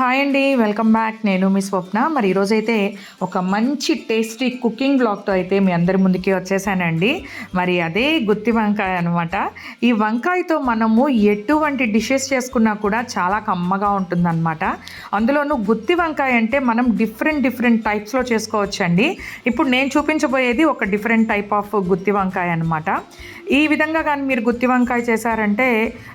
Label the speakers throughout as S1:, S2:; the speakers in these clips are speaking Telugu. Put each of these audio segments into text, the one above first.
S1: హాయ్ అండి వెల్కమ్ బ్యాక్. నేను మీ స్వప్న. మరి ఈరోజైతే ఒక మంచి టేస్టీ కుకింగ్ బ్లాగ్తో అయితే మీ అందరి ముందుకి వచ్చేసానండి. మరి అదే గుత్తి వంకాయ అనమాట ఈ వంకాయతో మనము ఎటువంటి డిషెస్ చేసుకున్నా కూడా చాలా కమ్మగా ఉంటుందన్నమాట. అందులోనూ గుత్తి వంకాయ అంటే మనం డిఫరెంట్ డిఫరెంట్ టైప్స్లో చేసుకోవచ్చండి. ఇప్పుడు నేను చూపించబోయేది ఒక డిఫరెంట్ టైప్ ఆఫ్ గుత్తి వంకాయ అనమాట ఈ విధంగా కానీ మీరు గుత్తి వంకాయ చేశారంటే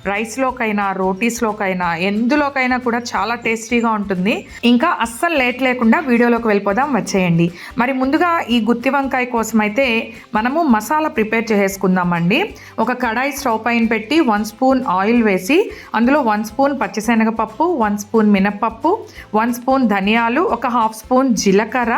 S1: రైస్లోకైనా రోటీస్లోకైనా ఎందులోకైనా కూడా చాలా టేస్టీగా ఉంటుంది. ఇంకా అస్సలు లేట్ లేకుండా వీడియోలోకి వెళ్ళిపోదాం వచ్చేయండి. మరి ముందుగా ఈ గుత్తి వంకాయ కోసం అయితే మనము మసాలా ప్రిపేర్ చేసుకుందామండి ఒక కడాయి స్టవ్ పైన పెట్టి వన్ స్పూన్ ఆయిల్ వేసి అందులో వన్ స్పూన్ పచ్చిశనగపప్పు వన్ స్పూన్ మినప్పప్పు వన్ స్పూన్ ధనియాలు ఒక హాఫ్ స్పూన్ జీలకర్ర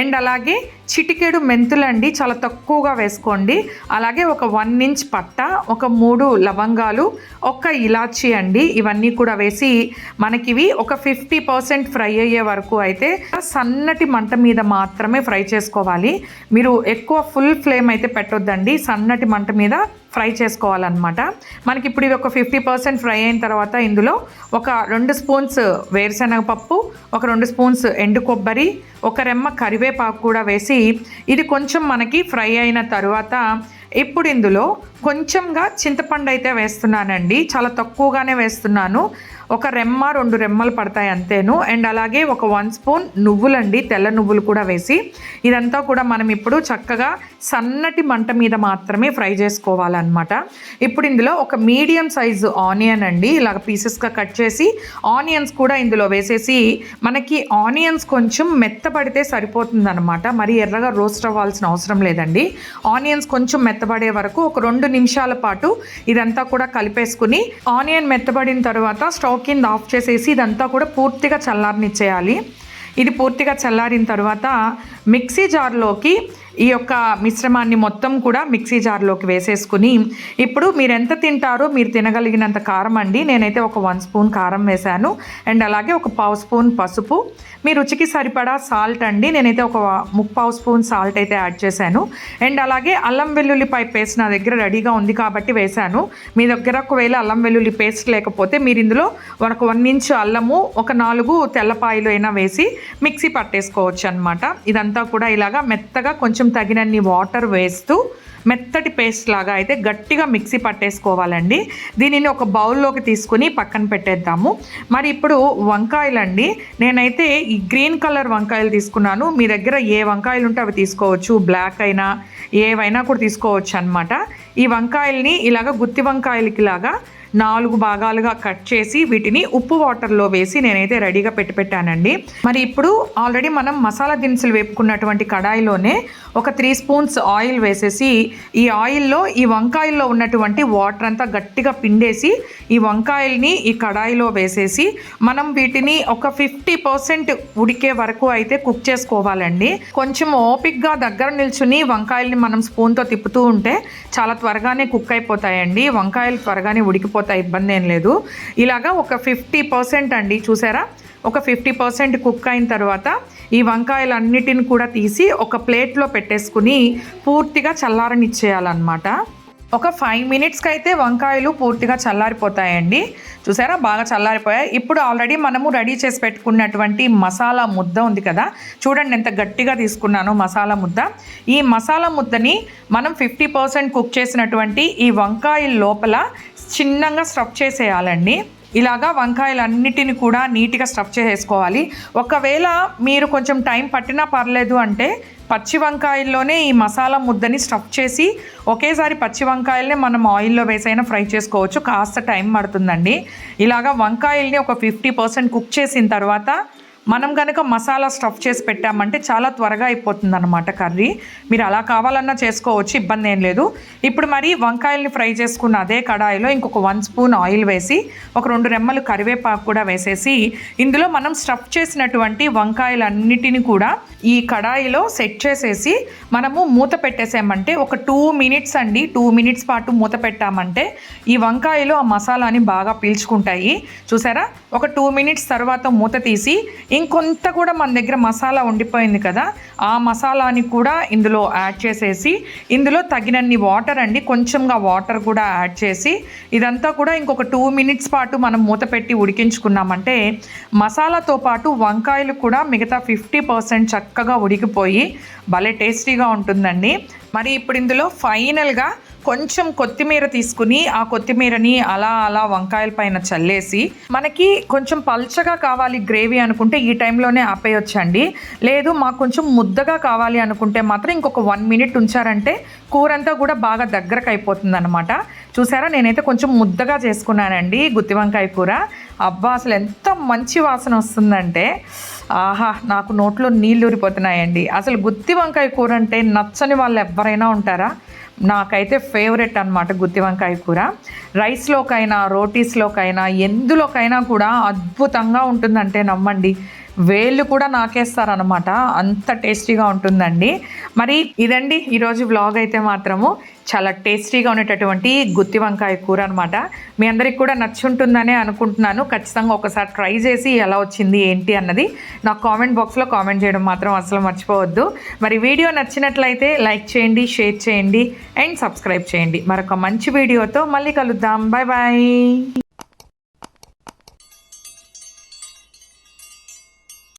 S1: అండ్ అలాగే చిటికెడు మెంతులండి చాలా తక్కువగా వేసుకోండి. అలాగే ఒక వన్ ఇంచ్ పట్ట ఒక మూడు లవంగాలు ఒక ఇలాచీ అండి. ఇవన్నీ కూడా వేసి మనకివి ఒక ఫిఫ్టీ పర్సెంట్ ఫ్రై అయ్యే వరకు అయితే సన్నటి మంట మీద మాత్రమే ఫ్రై చేసుకోవాలి. మీరు ఎక్కువ ఫుల్ ఫ్లేమ్ అయితే పెట్టొద్దండి. సన్నటి మంట మీద ఫ్రై చేసుకోవాలన్నమాట. మనకి ఇప్పుడు ఇవి ఒక ఫిఫ్టీ పర్సెంట్ ఫ్రై అయిన తర్వాత ఇందులో ఒక రెండు స్పూన్స్ వేరుశనగ పప్పు ఒక రెండు స్పూన్స్ ఎండు కొబ్బరి ఒక రెమ్మ కరివేపాకు కూడా వేసి ఇది కొంచెం మనకి ఫ్రై అయిన తర్వాత ఇప్పుడు ఇందులో కొంచెంగా చింతపండు అయితే వేస్తున్నానండి. చాలా తక్కువగానే వేస్తున్నాను. ఒక రెమ్మ రెండు రెమ్మలు పడతాయి అంతేను. అండ్ అలాగే ఒక వన్ స్పూన్ నువ్వులండి తెల్ల నువ్వులు కూడా వేసి. ఇదంతా కూడా మనం ఇప్పుడు చక్కగా సన్నటి మంట మీద మాత్రమే ఫ్రై చేసుకోవాలన్నమాట. ఇప్పుడు ఇందులో ఒక మీడియం సైజు ఆనియన్ అండి ఇలాగ పీసెస్గా కట్ చేసి ఆనియన్స్ కూడా ఇందులో వేసేసి మనకి ఆనియన్స్ కొంచెం మెత్తబడితే సరిపోతుందన్నమాట. మరి ఎర్రగా రోస్ట్ అవ్వాల్సిన అవసరం లేదండి. ఆనియన్స్ కొంచెం మెత్తబడే వరకు ఒక రెండు నిమిషాల పాటు ఇదంతా కూడా కలిపేసుకుని ఆనియన్ మెత్తబడిన తర్వాత స్టవ్ కింద ఆఫ్ చేసేసి ఇదంతా కూడా పూర్తిగా చల్లారనిచ్చేయాలి. ఇది పూర్తిగా చల్లారిన తర్వాత మిక్సీ జార్లోకి ఈ యొక్క మిశ్రమాన్ని మొత్తం కూడా మిక్సీ జార్లోకి వేసేసుకుని ఇప్పుడు మీరు ఎంత తింటారో మీరు తినగలిగినంత కారం అండి. నేనైతే ఒక వన్ స్పూన్ కారం వేశాను. అండ్ అలాగే ఒక పావు స్పూన్ పసుపు. మీ రుచికి సరిపడా సాల్ట్ అండి. నేనైతే ఒక ముప్పావు స్పూన్ సాల్ట్ అయితే యాడ్ చేశాను. అండ్ అలాగే అల్లం వెల్లుల్లిపై పేస్ట్ నా దగ్గర రెడీగా ఉంది కాబట్టి వేశాను. మీ దగ్గర ఒకవేళ అల్లం వెల్లుల్లి పేస్ట్ లేకపోతే మీరు ఇందులో ఒక వన్ ఇంచ్ అల్లము ఒక నాలుగు తెల్లపాయలు అయినా వేసి మిక్సీ పట్టేసుకోవచ్చు అనమాట ఇదంతా కూడా ఇలాగా మెత్తగా కొంచెం తగినన్ని వాటర్ వేస్తూ మెత్తటి పేస్ట్ లాగా అయితే గట్టిగా మిక్సీ పట్టేసుకోవాలండి. దీనిని ఒక బౌల్లోకి తీసుకుని పక్కన పెట్టేద్దాము. మరి ఇప్పుడు వంకాయలండి. నేనైతే ఈ గ్రీన్ కలర్ వంకాయలు తీసుకున్నాను. మీ దగ్గర ఏ వంకాయలు ఉంటే అవి తీసుకోవచ్చు. బ్లాక్ అయినా ఏవైనా కూడా తీసుకోవచ్చు అనమాట ఈ వంకాయల్ని ఇలాగ గుత్తి వంకాయలకి లాగా నాలుగు భాగాలుగా కట్ చేసి వీటిని ఉప్పు వాటర్లో వేసి నేనైతే రెడీగా పెట్టి పెట్టానండి. మరి ఇప్పుడు ఆల్రెడీ మనం మసాలా దినుసులు వేపుకున్నటువంటి కడాయిలోనే ఒక త్రీ స్పూన్స్ ఆయిల్ వేసేసి ఈ ఆయిల్లో ఈ వంకాయల్లో ఉన్నటువంటి వాటర్ అంతా గట్టిగా పిండేసి ఈ వంకాయల్ని ఈ కడాయిలో వేసేసి మనం వీటిని ఒక ఫిఫ్టీ పర్సెంట్ ఉడికే వరకు అయితే కుక్ చేసుకోవాలండి. కొంచెం ఓపిక్గా దగ్గర నిల్చుని వంకాయల్ని మనం స్పూన్తో తిప్పుతూ ఉంటే చాలా త్వరగానే కుక్ అయిపోతాయండి. వంకాయలు త్వరగానే ఉడికిపోతాయి. ఇబ్బంది ఏం లేదు. ఇలాగా ఒక ఫిఫ్టీ పర్సెంట్ అండి చూసారా? ఒక ఫిఫ్టీ పర్సెంట్ కుక్ అయిన తర్వాత ఈ వంకాయలన్నిటిని కూడా తీసి ఒక ప్లేట్లో పెట్టేసుకుని పూర్తిగా చల్లారనిచ్చేయాలన్నమాట. ఒక ఫైవ్ మినిట్స్కి అయితే వంకాయలు పూర్తిగా చల్లారిపోతాయండి. చూసారా? బాగా చల్లారిపోయాయి. ఇప్పుడు ఆల్రెడీ మనము రెడీ చేసి పెట్టుకున్నటువంటి మసాలా ముద్ద ఉంది కదా? చూడండి ఎంత గట్టిగా తీసుకున్నాను మసాలా ముద్ద. ఈ మసాలా ముద్దని మనం ఫిఫ్టీ పర్సెంట్ కుక్ చేసినటువంటి ఈ వంకాయల లోపల చిన్నగా స్టఫ్ చేసేయాలండి. ఇలాగా వంకాయలన్నిటిని కూడా నీట్గా స్టఫ్ చేసేసుకోవాలి. ఒకవేళ మీరు కొంచెం టైం పట్టినా పర్లేదు అంటే పచ్చి వంకాయల్లోనే ఈ మసాలా ముద్దని స్టఫ్ చేసి ఒకేసారి పచ్చి వంకాయలనే మనం ఆయిల్లో వేసైనా ఫ్రై చేసుకోవచ్చు. కాస్త టైం పడుతుందండి. ఇలాగా వంకాయల్ని ఒక ఫిఫ్టీ పర్సెంట్ కుక్ చేసిన తర్వాత మనం కనుక మసాలా స్టఫ్ చేసి పెట్టామంటే చాలా త్వరగా అయిపోతుంది అనమాట కర్రీ. మీరు అలా కావాలన్నా చేసుకోవచ్చు ఇబ్బంది ఏం లేదు. ఇప్పుడు మరి వంకాయల్ని ఫ్రై చేసుకున్న అదే కడాయిలో ఇంకొక వన్ స్పూన్ ఆయిల్ వేసి ఒక రెండు రెమ్మలు కరివేపాకు కూడా వేసేసి ఇందులో మనం స్టఫ్ చేసినటువంటి వంకాయలన్నిటిని కూడా ఈ కడాయిలో సెట్ చేసేసి మనము మూత పెట్టేసామంటే ఒక టూ మినిట్స్ అండి టూ మినిట్స్ పాటు మూత పెట్టామంటే ఈ వంకాయలు ఆ మసాలాని బాగా పీల్చుకుంటాయి. చూసారా? ఒక టూ మినిట్స్ తర్వాత మూత తీసి ఇంకొంత కూడా మన దగ్గర మసాలా ఉండిపోయింది కదా ఆ మసాలాని కూడా ఇందులో యాడ్ చేసేసి ఇందులో తగినన్ని వాటర్ అండి కొంచెంగా వాటర్ కూడా యాడ్ చేసి ఇదంతా కూడా ఇంకొక టూ మినిట్స్ పాటు మనం మూత పెట్టి ఉడికించుకున్నామంటే మసాలాతో పాటు వంకాయలు కూడా మిగతా ఫిఫ్టీ పర్సెంట్ చక్కగా ఉడికిపోయి భలే టేస్టీగా ఉంటుందండి. మరి ఇప్పుడు ఇందులో ఫైనల్గా కొంచెం కొత్తిమీర తీసుకుని ఆ కొత్తిమీరని అలా అలా వంకాయల పైన చల్లేసి మనకి కొంచెం పల్చగా కావాలి గ్రేవీ అనుకుంటే ఈ టైంలోనే ఆపేయొచ్చండి. లేదు మాకు కొంచెం ముద్దగా కావాలి అనుకుంటే మాత్రం ఇంకొక వన్ మినిట్ ఉంచారంటే కూర అంతా కూడా బాగా దగ్గరకు అయిపోతుంది అనమాట చూసారా? నేనైతే కొంచెం ముద్దగా చేసుకున్నానండి గుత్తి వంకాయ కూర. అబ్బా అసలు ఎంత మంచి వాసన వస్తుందంటే ఆహా నాకు నోట్లో నీళ్ళు ఊరిపోతున్నాయండి. అసలు గుత్తి వంకాయ కూర అంటే నచ్చని వాళ్ళు ఎవరైనా ఉంటారా? నాకైతే ఫేవరెట్ అనమాట గుత్తి వంకాయ కూర. రైస్లోకైనా రోటీస్లోకైనా ఎందులోకైనా కూడా అద్భుతంగా ఉంటుందంటే నమ్మండి. వేళ్ళు కూడా నాకేస్తారనమాట అంత టేస్టీగా ఉంటుందండి. మరి ఇదండి ఈరోజు వ్లాగ్ అయితే మాత్రము. చాలా టేస్టీగా ఉండేటటువంటి గుత్తి వంకాయ కూర అనమాట మీ అందరికి కూడా నచ్చుంటుందనే అనుకుంటున్నాను. ఖచ్చితంగా ఒకసారి ట్రై చేసి ఎలా వచ్చింది ఏంటి అన్నది నాకు కామెంట్ బాక్స్లో కామెంట్ చేయడం మాత్రం అసలు మర్చిపోవద్దు. మరి వీడియో నచ్చినట్లయితే లైక్ చేయండి షేర్ చేయండి అండ్ సబ్స్క్రైబ్ చేయండి. మరొక మంచి వీడియోతో మళ్ళీ కలుద్దాం. Bye bye.